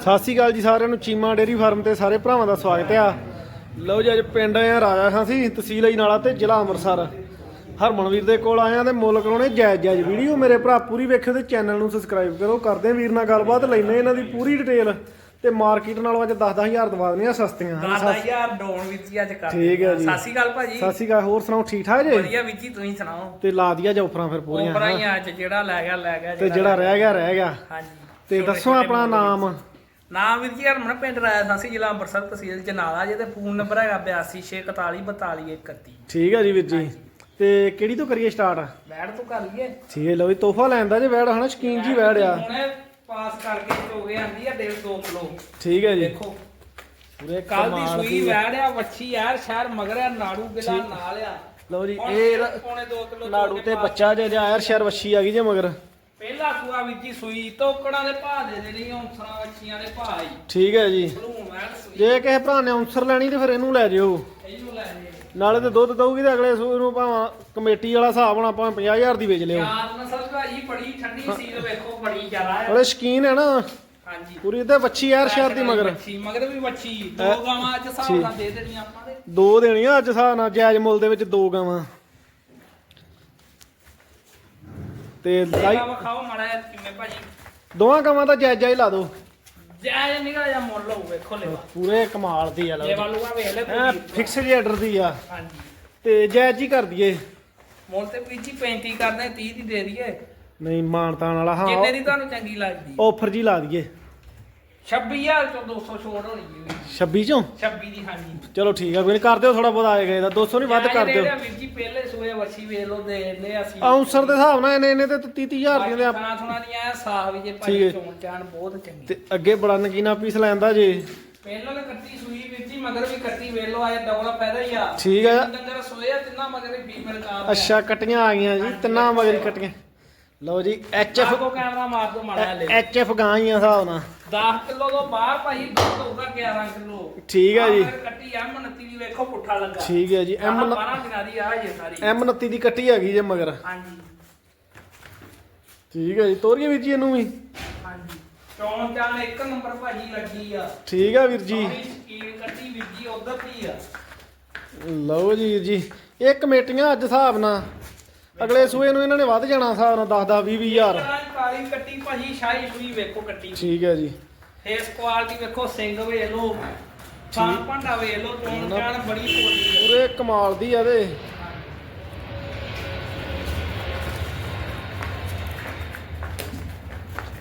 ਸਤਿ ਸ਼੍ਰੀ ਅਕਾਲ ਜੀ ਸਾਰਿਆਂ ਨੂੰ ਚੀਮਾ ਡੇਰੀ ਫਾਰਮ ਤੇ ਸਾਰੇ ਭਰਾਵਾਂ ਦਾ ਸਵਾਗਤ ਆ। ਲਓ ਜੀ ਅੱਜ ਪਿੰਡ ਆਏ ਆ ਰਾਜਾ ਖਾਂ ਸੀ ਤਹਿਸੀਲ ਅਜਨਾਲਾ ਤੇ ਜ਼ਿਲ੍ਹਾ ਅੰਮ੍ਰਿਤਸਰ। ਹਰਮਨਵੀਰ ਦੇ ਕੋਲ ਆਏ ਆ ਤੇ ਮੁੱਲ ਕਰਾਉਣੇ ਜਾਇਜ਼ ਜਾਇਜ਼ ਵੀਡੀਓ। ਮੇਰੇ ਭਰਾ ਪੂਰੀ ਵੇਖਿਓ ਤੇ ਚੈਨਲ ਨੂੰ ਸਬਸਕ੍ਰਾਈਬ ਕਰੋ। ਕਰਦੇ ਆ ਵੀਰ ਨਾਲ ਗੱਲਬਾਤ ਲੈਨੇ ਇਹਨਾਂ ਦੀ ਪੂਰੀ ਡਿਟੇਲ ਤੇ ਮਾਰਕੀਟ ਨਾਲੋਂ ਅੱਜ 10-10000 ਦਵਾ ਦਿੰਦੇ ਆ ਸਸਤੀਆਂ। ਹਾਂ, ਸਤਿ- 10000 ਡਾਊਨ ਵਿੱਚ ਹੀ ਅੱਜ ਕਰ ਠੀਕ ਹੈ ਜੀ। ਸ਼੍ਰੀ ਅਕਾਲ ਭਾਜੀ। ਸ਼੍ਰੀ ਅਕਾਲ ਹੋਰ ਸੁਣਾਓ ਠੀਕ ਠਾਕ ਜੀ? ਵਧੀਆ ਵਿੱਚ ਹੀ ਤੁਸੀਂ ਸੁਣਾਓ? ਤੇ ਲਾ ਦਿਆ ਜੋਫਰਾਂ ਫਿਰ ਪੂਰੀਆਂ ਉਪਰਾਂ ਹੀ ਅੱਜ ਜਿਹੜਾ ਲੈ ਗਿਆ ਲੈ ਗਿਆ ਤੇ ਜਿਹੜਾ ਰਹਿ ਗਿਆ ਰਹਿ ਗਿਆ। ਹਾਂਜੀ। ਤੇ ਦੱਸੋ ਆਪਣਾ ਨਾਮ? ਨਾਮ ਵੀਰ ਜੀ ਹਰਮਨ ਪਿੰਡ ਰਾਇਆ ਸਾਸੀ ਜ਼ਿਲ੍ਹਾ ਅੰਮ੍ਰਿਤਸਰ ਤਹਿਸੀਲ ਜਨਾਲਾ ਜੇ ਤੇ ਫੋਨ ਨੰਬਰ ਹੈਗਾ 8264424131 ਠੀਕ ਹੈ ਜੀ ਵੀਰ ਜੀ। ਤੇ ਕਿਹੜੀ ਤੋਂ ਕਰੀਏ ਸਟਾਰਟ ਬੈਠ ਤੋਂ ਕਰ ਲਈਏ ਠੀਕ ਹੈ ਲਓ ਜੀ ਤੋਹਫਾ ਲੈਂਦਾ ਜੇ ਵੈੜ ਹਨਾ ਸ਼ਕੀਨ ਜੀ ਵੈੜ ਆ। ਹੁਣੇ ਪਾਸ ਕਰਕੇ ਗਏ ਆਂਦੀ ਆ 1.5 2 ਕਿਲੋ। ਠੀਕ ਹੈ ਜੀ। ਦੇਖੋ ਪੂਰੇ ਕੱਲ ਦੀ ਕਮਾਲ ਸੂਈ ਵੈੜ ਆ ਵੱਛੀ ਯਾਰ ਸ਼ਹਿਰ ਮਗਰ ਆ ਨਾੜੂ ਗਿਲਾ ਨਾਲ ਆ। ਲਓ ਜੀ ਇਹ ਪੌਣੇ 2 ਕਿਲੋ ਨਾੜੂ ਤੇ ਬੱਚਾ ਜੇ ਆਇਆ ਸ਼ਹਿਰ ਵੱਛੀ ਆ ਗਈ ਜੇ ਮਗਰ। ਪਹਿਲਾ ਸੂਆ ਵਿੱਚ ਹੀ ਸੂਈ ਤੋਕੜਾਂ ਦੇ ਭਾਅ ਦੇ ਦੇਣੀ ਔਂਸਰਾਂ ਵੱਛੀਆਂ ਦੇ ਭਾਅ ਹੀ ਠੀਕ ਹੈ ਜੀ। ਭਲੂਣ ਵੈੜ ਸੂਈ। ਜੇ ਕਿਸੇ ਭਰਾ ਨੇ ਅਨਸਰ ਲੈਣੀ ਤੇ ਫਿਰ ਇਹਨੂੰ ਲੈ ਜਿਓ। ਇਹਨੂੰ ਲੈ ਜੇ। ਨਾਲੇ ਤੇ ਦੁੱਧ ਦਊਗੀ ਤੇ ਅਗਲੇ ਸੂਏ ਨੂੰ ਭਾਵੇਂ ਕਮੇਟੀ ਵਾਲਾ ਹਿਸਾਬ ਨਾਲ ਭਾਵੇਂ 50000 ਦੀ ਵੇਚ ਲਿਓ। ਯਾਰ ਨਸਲ ਭਾਈ ਬੜੀ ਠੰਡੀ ਸੀ ਤੇ ਵੇਖੋ ਬੜੀ ਜ਼ਿਆਦਾ ਹੈ। ਬੜੇ ਸ਼ਕੀਨ ਹੈ ਨਾ। ਹਾਂਜੀ। ਪੂਰੀ ਤੇ ਵੱਛੀ ਯਾਰ ਸ਼ਹਿਰ ਦੀ ਮਗਰ। ਵੱਛੀ ਮਗਰ ਵੀ ਵੱਛੀ। ਦੋ ਗਾਵਾਂ ਅੱਜ ਹਿਸਾਬ ਨਾਲ ਦੇ ਦੇਣੀਆਂ ਆਪਾਂ ਦੇ ਦੋ ਦੇਣੀਆਂ ਅੱਜ ਹਿਸਾਬ ਨਾਲ ਜਾਇਜ਼ ਮੁੱਲ ਦੇ ਵਿੱਚ ਦੋ ਗਾਵਾਂ। ਤੇ ਲਾਈ ਖਾਓ ਮਾੜਾ ਜਿਹਾ ਕਿਵੇਂ ਭਾਜੀ? ਦੋਵਾਂ ਗਾਵਾਂ ਦਾ ਜਾਇਜ਼ ਜਾਇਜ਼ ਲਾ ਦਿਓ। ਜਾਇ ਨਿਕਲ ਜਾ ਮੁੱਲ ਹੋਊ ਵੇਖੋ ਲੈ ਪੂਰੇ ਕਮਾਲ ਦੀ ਆ ਲੈ ਲਓ ਵਾਲੂਆ ਵੇਖ ਲੈ ਐ ਪੂਰੀ। ਫਿਕਸ ਜੀ ਆਰਡਰ ਦੀ ਆ। ਹਾਂਜੀ। ਤੇ ਜਾਇਜ਼ ਹੀ ਕਰ ਦਈਏ। ਮੁੱਲ ਤੇ ਵੀਰ ਜੀ 35 ਕਰਦੇ 30 ਦੀ ਦੇ ਦਈਏ। ਨਹੀਂ ਮਾਨਤਾਨ ਵਾਲਾ ਹਾਂ ਜਿੰਨੇ ਦੀ ਤੁਹਾਨੂੰ ਚੰਗੀ ਲੱਗਦੀ। ਆਫਰ ਜੀ ਲਾ ਦਈਏ। 26000 ਤੋਂ 200 ਛੋੜ ਹੋਣੀ ਜੀ 26 ਚੋਂ? 26 ਦੀ ਹਾਂਜੀ। ਚਲੋ ਠੀਕ ਆ ਕੋਈ ਨਹੀਂ ਕਰ ਦਿਓ ਥੋੜਾ ਬਹੁਤ ਆਏਗਾ ਇਹਦਾ 200 ਨਹੀਂ ਵੱਧ ਕਰ ਦਿਓ। ਵੀਰ ਜੀ ਪਹਿਲੇ ਸੂਏ ਵੱਛੀ ਵੇਖ ਲੋ ਦੇ ਲੈ ਅਸੀਂ। ਆਉਂਸਰ ਦੇ ਹਿਸਾਬ ਨਾਲ ਇਹਨੇ ਇਹਨੇ ਤੇ 30000 ਦੀਆਂ ਦੇ ਆਪ- ਥੁਣਾ ਸਾਹ ਵੀ ਜੇ ਠੀਕ ਭਾਈ ਹੈ। ਚੋਣ ਚਾਣ ਬਹੁਤ ਚੰਗੀ। ਤੇ ਅੱਗੇ ਬੜਾ ਨਕੀਨਾ ਪੀਸ ਲੈਂਦਾ ਜੇ। ਪਹਿਲਾਂ ਤਾਂ ਕੱਟੀ ਸੂਈ ਵੀਰ ਜੀ ਮਗਰ ਵੀ ਕੱਟੀ ਵੇਖ ਲੋ ਆਇਆ ਡਬਲ ਫਾਇਦਾ ਹੀ ਆ। ਠੀਕ ਆ। ਡੰਗਰ ਸੋਏ ਆ ਤਿੰਨਾਂ ਮਗਰ ਵੀ ਫੀਮੇਲ ਕਾਰ ਅੱਛਾ ਕਟੀਆਂ ਆ ਗਈਆਂ ਜੀ ਤਿੰਨਾਂ ਮਗਰ ਕੱਟੀਆਂ। ਲਓ ਜੀ ਐਚ ਐਫ ਕੋ ਕੈਮਰਾ ਮਾਰ ਦੋ ਮਾੜਾ ਲੈ। ਐਚ ਐਫ ਗਾਂ ਹੀ ਆ ਹਿਸਾਬ ਨਾਲ। 10 ਕਿਲੋ ਤੋਂ ਬਾਹਰ ਭਾਈ ਦੁੱਧ ਹੋਊਗਾ 11 ਕਿਲੋ। ਠੀਕ ਆ ਜੀ। ਕੱਟੀ ਐਮ 29 ਦੀ ਵੇਖੋ ਪੁੱਠਾ ਲੱਗਾ। ਠੀਕ ਹੈ ਜੀ ਐਮ 12 ਦਿਨਾਂ ਦੀ ਆ ਜੇ ਸਾਰੀ। ਐਮ 29 ਦੀ ਕੱਟੀ ਹੈਗੀ ਜੇ ਮਗਰ। ਹਾਂਜੀ। ਠੀਕ ਹੈ ਜੀ ਤੋਰੀਏ ਵੀਰ ਜੀ ਇਹਨੂੰ ਵੀ। ਹਾਂਜੀ। ਚੌਣ ਚਾਣ ਇੱਕ ਨੰਬਰ ਭਾਜੀ ਲੱਗੀ ਆ। ਠੀਕ ਆ ਵੀਰ ਜੀ। ਸਕੀਨ ਕੱਟੀ ਵੀਰ ਜੀ ਉਧਰ ਦੀ ਆ। ਲਓ ਜੀ ਵੀਰ ਜੀ ਇਹ ਕਮੇਟੀਆਂ ਅੱਜ ਹਿਸਾਬ ਨਾਲ ਅਗਲੇ ਸੂਏ ਨੂੰ ਇਹਨਾਂ ਨੇ ਵੱਧ ਜਾਣਾ ਹਿਸਾਬ ਨਾਲ 10 10 20 ਹਜ਼ਾਰ। ਤਰ੍ਹਾਂ ਦੀ ਕਾਲੀ ਕੱਟੀ ਭਾਜੀ ਸ਼ਾਹੀ ਸੂਈ ਵੇਖੋ ਕੱਟੀ। ਠੀਕ ਹੈ ਜੀ। ਫੇਸ ਕੁਆਲਿਟੀ ਵੇਖੋ ਸਿੰਘ ਵੇਖ ਲੋ ਛਾਂ ਭਾਂਡਾ ਵੇਖ ਲੋ ਚੌਣ ਚਾਣ ਬੜੀ ਪੋਲੀ ਪੂਰੇ ਕਮਾਲ ਦੀ ਆ ਤੇ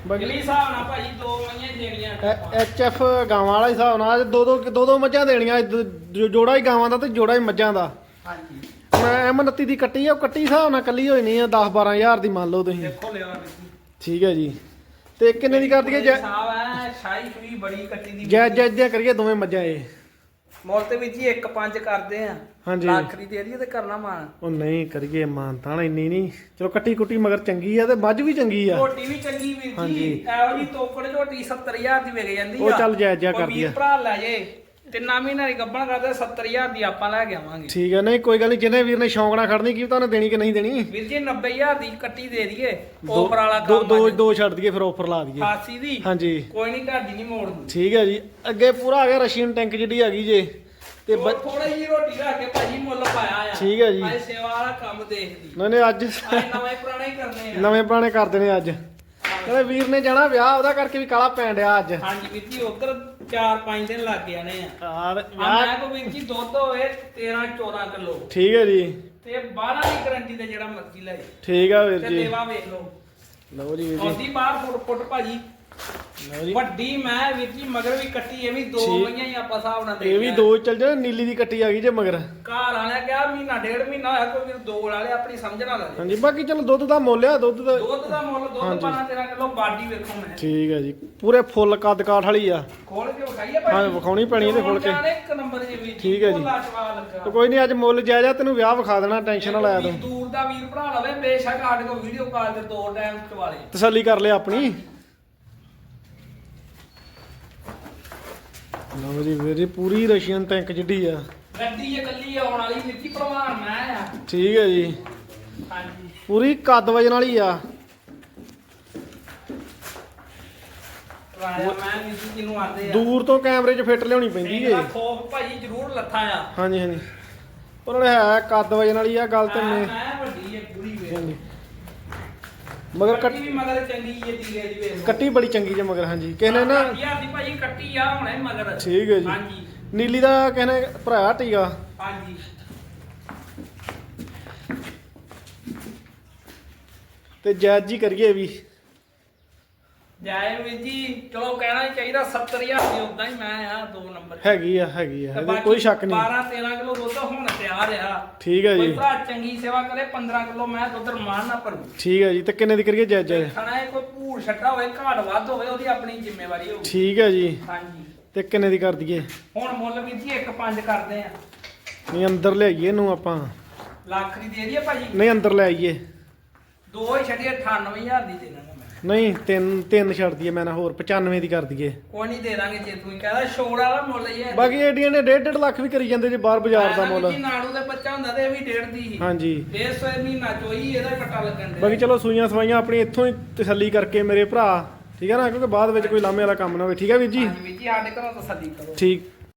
ਬਗਲੀ ਹਿਸਾਬ ਨਾਲ ਭਾਜੀ ਦੋ ਮਈਆਂ ਦੇਣੀਆਂ ਐਚ ਐਫ ਗਾਵਾਂ ਵਾਲਾ ਹਿਸਾਬ ਨਾਲ ਦੋ ਦੋ ਦੋ ਦੋ ਮੱਝਾਂ ਦੇਣੀਆਂ ਦ- ਜੋੜਾ ਹੀ ਗਾਵਾਂ ਦਾ ਤੇ ਜੋੜਾ ਹੀ ਮੱਝਾਂ ਦਾ। ਹਾਂਜੀ। ਮੈਂ ਐਮ 29 ਦੀ ਕੱਟੀ ਆ ਉਹ ਕੱਟੀ ਹਿਸਾਬ ਨਾਲ ਕੱਲੀ ਹੋਈ ਨਹੀਂ ਆ 10 12000 ਦੀ ਮੰਨ ਲਓ ਤੁਸੀਂ। ਦੇਖੋ ਲਿਆ ਜੀ ਠੀਕ ਹੈ ਜੀ। ਤੇ ਕਿੰਨੇ ਦੀ ਕਰ ਦਈਏ ਜੈ ਸਾਹਿਬ ਹੈ ਸ਼ਾਹੀ ਸੂਈ ਬੜੀ ਕੱਟੀ ਦੀ ਜੈ ਜੈ ਜੈ ਕਰੀਏ ਦੋਵੇਂ ਮੱਝਾਂ ਇਹ। ਮੁੱਲ ਤੇ ਵਿੱਚ ਹੀ 1.5 ਕਰਦੇ ਆ। ਹਾਂਜੀ। ਲੱਖ ਦੀ ਰਹੀ ਤੇ ਕਰਨਾ ਮਾਨ ਉਹ ਨਹੀਂ ਕਰੀਏ ਮਾਨਤਾਨ ਇੰਨੀ ਨਹੀਂ। ਚਲੋ ਕੱਟੀ ਕੁੱਟੀ ਮਗਰ ਚੰਗੀ ਆ ਤੇ ਮੱਝ ਵੀ ਚੰਗੀ ਆ। ਝੋਟੀ ਵੀ ਚੰਗੀ ਵੀਰ। ਜੀ। ਇਹੋ ਜੀ ਤੋਕੜ ਝੋਟੀ 70000 ਦੀ ਵਿਕ ਜਾਂਦੀ ਆ। ਉਹ ਚੱਲ ਜਿਹਾ ਕੋਈ ਕਰਦੀ ਵੀਰ ਆ। ਭਰਾ ਲੈ ਜੇ। ਤਿੰਨਾਂ ਮਹੀਨਿਆਂ ਦੀ ਗੱਬਣ ਕਰਦੇ 70000 ਦੀ ਆਪਾਂ ਲੈ ਕੇ ਆਵਾਂਗੇ। ਠੀਕ ਹੈ ਨਹੀਂ ਕੋਈ ਗੱਲ ਨਹੀਂ ਜਿਹਨੇ ਵੀਰ ਨੇ ਸ਼ੌਂਕ ਨਾਲ ਖੜਨੀ ਕੀ ਤੁਹਾਨੂੰ ਦੇਣੀ ਕਿ ਨਹੀਂ ਦੇਣੀ। ਵੀਰ ਜੀ 90000 ਦੀ ਕੱਟੀ ਦੇ ਦਈਏ ਓਪਰ ਵਾਲਾ ਦੋ ਕੰਮ ਦੋ। ਦੋ ਛੱਡ ਦਈਏ ਫਿਰ ਆਫਰ ਲਾ ਦਈਏ। 88 ਦੀ? ਹਾਂਜੀ। ਕੋਈ ਨਹੀਂ ਢਾਡੀ ਨਹੀਂ ਮੋੜਦੀ ਠੀਕ ਹੈ ਜੀ। ਅੱਗੇ ਪੂਰਾ ਆ ਗਿਆ ਰਸ਼ੀਅਨ ਟੈਂਕ ਜਿਹੜੀ ਹੈਗੀ ਜੇ। ਤੇ ਥੋੜਾ ਜਿਹੀ ਰੋਟੀ ਰੱਖ ਕੇ ਭਾਜੀ ਮੁੱਲ ਪਾਇਆ ਆ। ਠੀਕ ਹੈ ਜੀ। ਅੱਜ ਸੇਵਾ ਵਾਲਾ ਕੰਮ ਦੇਖਦੀ। ਨਹੀਂ ਨਹੀਂ ਅੱਜ ਨਵੇਂ ਪੁਰਾਣੇ ਹੀ ਕਰਨੇ ਆ। ਨਵੇਂ ਪੁਰਾਣੇ ਕਰਦੇ ਨੇ ਅੱਜ। ਕਹਿੰਦੇ ਵੀਰ ਨੇ ਜਾਣਾ ਵਿਆਹ ਉਹਦਾ ਕਰਕੇ ਵੀ ਕਾਲਾ ਪੈਣ ਡਿਆ ਅੱਜ। ਹਾਂਜੀ ਵੀਰ ਜੀ ਉਧਰ 4-5 ਦਿਨ ਲੱਗ ਜਾਣੇ ਆ। ਆਹ ਆ ਵਿਆਹ ਮੈਂ ਕੋ ਵੀਰ ਜੀ ਦੁੱਧ ਹੋਵੇ 13-14 ਕਿਲੋ। ਠੀਕ ਹੈ ਜੀ। ਤੇ 12 ਦੀ ਗਰੰਟੀ ਤੇ ਜਿਹੜਾ ਮਰਜ਼ੀ ਲੈ ਜਾਓ। ਠੀਕ ਆ ਵੀਰ ਤੇ ਜੀ। ਦੇਵਾ ਵੇਖ ਲਓ। ਲਓ ਜੀ ਵੀਰ ਜੀ। ਆਉਂਦੀ ਬਾਹਰ ਫੁੱਟ ਫੁੱਟ ਭਾਜੀ। ਲਓ ਜੀ ਵੱਡੀ ਮੈਂ ਵੀਰ ਜੀ ਮਗਰ ਵੀ ਕੱਟੀ ਇਹ ਵੀ ਦੋ ਠੀਕ। ਮਈਆਂ ਹੀ ਆਪਾਂ ਹਿਸਾਬ ਨਾਲ ਦੇ ਇਹ ਵੀ ਦੋ ਚੱਲ ਜਾਣ ਨੀਲੀ ਦੀ ਕੱਟੀ ਆ ਗਈ ਜੇ ਮਗਰ ਘਰ ਵਾਲਿਆ ਕਿਹਾ ਮਹੀਨਾ ਡੇਢ ਮਹੀਨਾ ਹੋਇਆ ਕੋਈ ਵੀਰ ਦੋ ਵਾਲੇ ਆਪਣੀ ਸਮਝ ਨਾਲ ਲੈ। ਹਾਂਜੀ ਬਾਕੀ ਚਲੋ ਦੁੱਧ ਦਾ ਮੁੱਲ ਆ ਦੁੱਧ ਦਾ ਦੁੱਧ ਦਾ ਮੁੱਲ ਦੁੱਧ। 12 13 ਕਿਲੋ ਬਾਡੀ ਵੇਖੋ ਮੈਂ ਠੀਕ ਹੈ ਜੀ ਪੂਰੇ ਫੁੱਲ ਕੱਦ ਕਾਠ ਵਾਲੀ ਆ ਖੋਲ ਕੇ ਵਿਖਾਈਏ ਭਾਜੀ ਹਾਂ, ਵਿਖਾਉਣੀ ਪੈਣੀ ਇਹਦੇ ਖੋਲ ਕੇ। ਇੱਕ ਨੰਬਰ ਜੀ ਵੀਰ ਠੀਕ ਹੈ ਜੀ। ਭੋਲਾ ਜਵਾਨ ਲੱਗਾ ਤੇ ਕੋਈ ਨਹੀਂ ਅੱਜ ਮੁੱਲ ਜਾਇਜ਼ ਤੈਨੂੰ ਵਿਆਹ ਵਿਖਾ ਦੇਣਾ ਟੈਨਸ਼ਨ ਨਾ ਲੈ ਵੀਰ ਤੂੰ ਦੂਰ ਦਾ ਵੀਰ ਭਰਾ ਲਵੇ ਬੇਸ਼ੱਕ ਸਾਡੇ ਕੋਲ ਵੀਡੀਓ ਕਾਲ ਤੇ ਦੋ ਟਾਈਮ ਚਵਾਲੇ ਤਸੱਲੀ ਕਰ ਲਿਆ ਆਪਣੀ ਲਓ ਜੀ ਵੀਰ ਜੀ ਪੂਰੀ ਰਸ਼ੀਅਨ ਟੈਂਕ ਜਿੱਡੀ ਆ। ਗੱਡੀ ਇਹ ਕੱਲੀ ਆਉਣ ਵਾਲੀ ਮਿੱਟੀ ਭਲਵਾਨ ਮੈਂ ਆ। ਠੀਕ ਹੈ ਜੀ। ਹਾਂਜੀ। ਪੂਰੀ ਕੱਦ ਵਜਨ ਵਾਲੀ ਆ। ਰਾਜਾ ਮੈਂ ਵੀ ਜਿਹਨੂੰ ਆਂਦੇ ਆ। ਦੂਰ ਤੋਂ ਕੈਮਰੇ 'ਚ ਫਿੱਟ ਲਿਆਉਣੀ ਪੈਂਦੀ ਏ ਇਹਦਾ ਖੋਫ ਭਾਈ ਜ਼ਰੂਰ ਲੱਥਾ ਆ। ਹਾਂਜੀ ਹਾਂਜੀ। ਪਰ ਨਾਲੇ ਹੈ ਕੱਦ ਵਜਨ ਵਾਲੀ ਆ ਗੱਲ ਤੇ ਮੈਂ ਵੱਡੀ ਹੈ ਪੂਰੀ ਵੇ ਮਗਰ ਕੱਟੀ ਕੱਟ ਵੀ ਮਗਰ ਚੰਗੀ ਹੈ ਦੀ ਵੇ ਕੱਟੀ ਬੜੀ ਚੰਗੀ ਜੇ ਮਗਰ ਹਾਂਜੀ। ਕਿਸੇ ਨੇ ਨਾ ਯਾਰ ਦੀ ਭਾਈ ਕੱਟੀ ਆ ਹੁਣੇ ਮਗਰ। ਠੀਕ ਹੈ ਜੀ। ਹਾਂਜੀ। ਨੀਲੀ ਦਾ ਨੇ ਭਰਾ ਟੀਗਾ ਹਾਂਜੀ। ਤੇ ਜੈਜ ਜੀ ਕਰੀਏ ਵੀ। ਜਾਏ ਵੀਰ ਜੀ ਚਲੋ ਕਹਿਣਾ ਹੀ ਚਾਹੀਦਾ 70000 ਦੀ ਉਦਾਂ ਹੀ ਮੈਂ ਆ ਦੋ ਨੰਬਰ। ਹੈਗੀ ਆ ਹੈਗੀ ਆ ਇਹਦੇ ਕੋਈ ਸ਼ੱਕ ਨਹੀਂ। 12 13 ਕਿਲੋ ਦੁੱਧ ਹੁਣ ਤਿਆਰ ਆ। ਠੀਕ ਹੈ ਕੋਈ ਜੀ। ਭਰਾ ਚੰਗੀ ਸੇਵਾ ਕਰੇ 15 ਕਿਲੋ ਮੈਂ ਦੁੱਧ ਰਮਾਨ ਨਾ ਭਰੂ। ਠੀਕ ਹੈ ਜੀ ਤੇ ਕਿੰਨੇ ਦੀ ਕਰੀਏ ਜੈਜ ਜੈਜ ਖਾਣਾ ਇਹ ਕੋਈ ਭੂਰ ਛੱਟਾ ਹੋਵੇ ਘਾਟ ਵੱਧ ਹੋਵੇ ਉਹਦੀ ਆਪਣੀ ਜ਼ਿੰਮੇਵਾਰੀ ਹੋਊ ਠੀਕ ਹੈ ਜੀ। ਹਾਂਜੀ। ਤੇ ਕਿੰਨੇ ਦੀ ਕਰ ਦਈਏ? ਹੁਣ ਮੁੱਲ ਵੀਰ ਜੀ 1.5 ਕਰਦੇ ਆ। ਨਹੀਂ ਅੰਦਰ ਲੈ ਆਈਏ ਇਹਨੂੰ ਆਪਾਂ। ਲੱਖ ਦੀ ਦੇ ਦਈਏ ਭਾਜੀ? ਨਹੀਂ ਅੰਦਰ ਲੈ ਆਈਏ। ਦੋ ਹੀ ਛੱਡੀਏ 98000 ਦੀ ਦੇ ਦਾਂਗਾ ਮੈਂ ਨਹੀਂ ਤਿੰਨ ਤਿੰਨ ਛੱਡ ਦਈਏ ਮੈਂ ਨਾ ਹੋਰ 95 ਦੀ ਕਰ ਦਈਏ। ਕੋਈ ਨਹੀਂ ਦੇ ਦਾਂਗੇ ਜੇ ਤੂੰ ਹੀ ਕਹਦਾ ਛੋੜ ਵਾਲਾ ਮੁੱਲ ਹੀ ਹੈ। ਬਾਕੀ ਏਡੀਆਂ ਨੇ 1.5 ਲੱਖ ਵੀ ਕਰੀ ਜਾਂਦੇ ਜੇ ਬਾਹਰ ਬਾਜ਼ਾਰ ਦਾ ਮੁੱਲ। ਨਾੜੂ ਦੇ ਬੱਚਾ ਹੁੰਦਾ ਤੇ ਇਹ ਵੀ ਡੇਢ ਦੀ ਸੀ ਹਾਂਜੀ। ਡੇਢ ਸੌ ਮਹੀਨਾ ਚੋਈ ਇਹਦਾ ਕੱਟਾ ਲੱਗਣ ਦੇ ਬਾਕੀ ਚਲੋ ਸੂਈਆਂ ਸਵਾਈਆਂ ਆਪਣੀ ਇੱਥੋਂ ਹੀ ਤਸੱਲੀ ਕਰਕੇ ਮੇਰੇ ਭਰਾ ਠੀਕ ਹੈ ਨਾ? ਕਿਉਂਕਿ ਬਾਅਦ ਵਿੱਚ ਕੋਈ ਲਾਮੇ ਵਾਲਾ ਕੰਮ ਨਾ ਹੋਵੇ। ਠੀਕ ਹੈ ਵੀਰ ਜੀ? ਹਾਂਜੀ ਵੀਰ ਜੀ ਸਾਡੇ ਘਰੋਂ ਤਸੱਲੀ ਕਰੋ। ਠੀਕ।